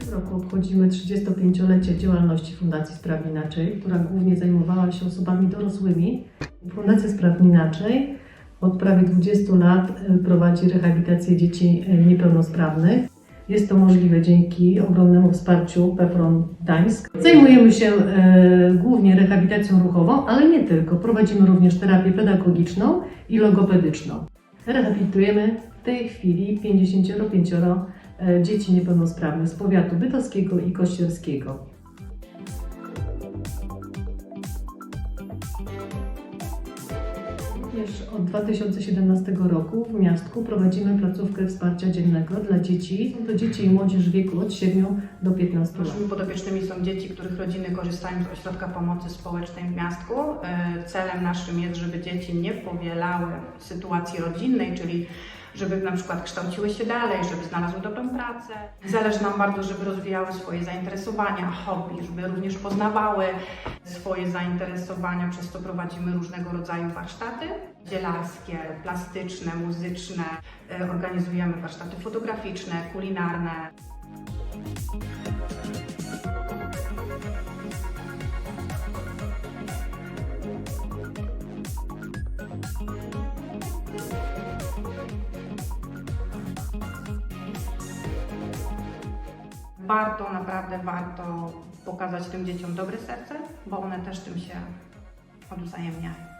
tym roku obchodzimy 35-lecie działalności Fundacji Spraw Inaczej, która głównie zajmowała się osobami dorosłymi. Fundacja Spraw Inaczej od prawie 20 lat y, prowadzi rehabilitację dzieci y, niepełnosprawnych. Jest to możliwe dzięki ogromnemu wsparciu PEFRON Gdańsk. Zajmujemy się e, głównie rehabilitacją ruchową, ale nie tylko. Prowadzimy również terapię pedagogiczną i logopedyczną. Rehabilitujemy w tej chwili 55 e, dzieci niepełnosprawnych z powiatu bytowskiego i kościerskiego. Również od 2017 roku w miastku prowadzimy placówkę wsparcia dziennego dla dzieci. Są to dzieci i młodzież w wieku od 7 do 15 lat. Naszymi podopiecznymi są dzieci, których rodziny korzystają z ośrodka pomocy społecznej w miastku. E, Celem naszym jest, żeby dzieci nie powielały sytuacji rodzinnej, czyli żeby na przykład kształciły się dalej, żeby znalazły dobrą pracę. Zależy nam bardzo, żeby rozwijały swoje zainteresowania, hobby, żeby również poznawały swoje zainteresowania, przez co prowadzimy różnego rodzaju warsztaty dzielarskie, plastyczne, muzyczne. E, Organizujemy warsztaty fotograficzne, kulinarne. Warto, naprawdę warto pokazać tym dzieciom dobre serce, bo one też tym się odwzajemniają.